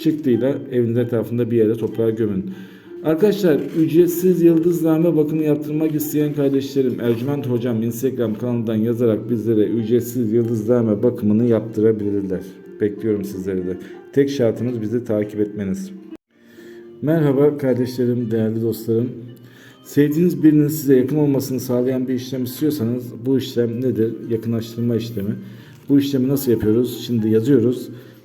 çıktıyla evinizin etrafında bir yere toprağa gömün. Arkadaşlar ücretsiz yıldızname bakımı yaptırmak isteyen kardeşlerim Ercüment Hocam Instagram kanalından yazarak bizlere ücretsiz yıldızname bakımını yaptırabilirler. Bekliyorum sizleri de. Tek şartımız bizi takip etmeniz. Merhaba kardeşlerim, değerli dostlarım. Sevdiğiniz birinin size yakın olmasını sağlayan bir işlem istiyorsanız bu işlem nedir? Yakınlaştırma işlemi. Bu işlemi nasıl yapıyoruz? Şimdi yazıyoruz.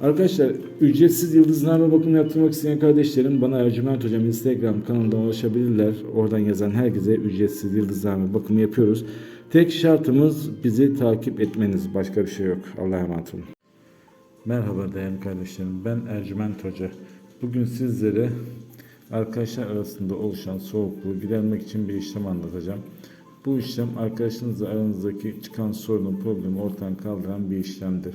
Arkadaşlar ücretsiz yıldızname bakımı yaptırmak isteyen kardeşlerim bana Ercüment Hocam Instagram kanalından ulaşabilirler. Oradan yazan herkese ücretsiz yıldızname bakımı yapıyoruz. Tek şartımız bizi takip etmeniz. Başka bir şey yok. Allah'a emanet olun. Merhaba değerli kardeşlerim. Ben Ercüment Hoca. Bugün sizlere arkadaşlar arasında oluşan soğukluğu gidermek için bir işlem anlatacağım. Bu işlem arkadaşınızla aranızdaki çıkan sorunun problemi ortadan kaldıran bir işlemdir.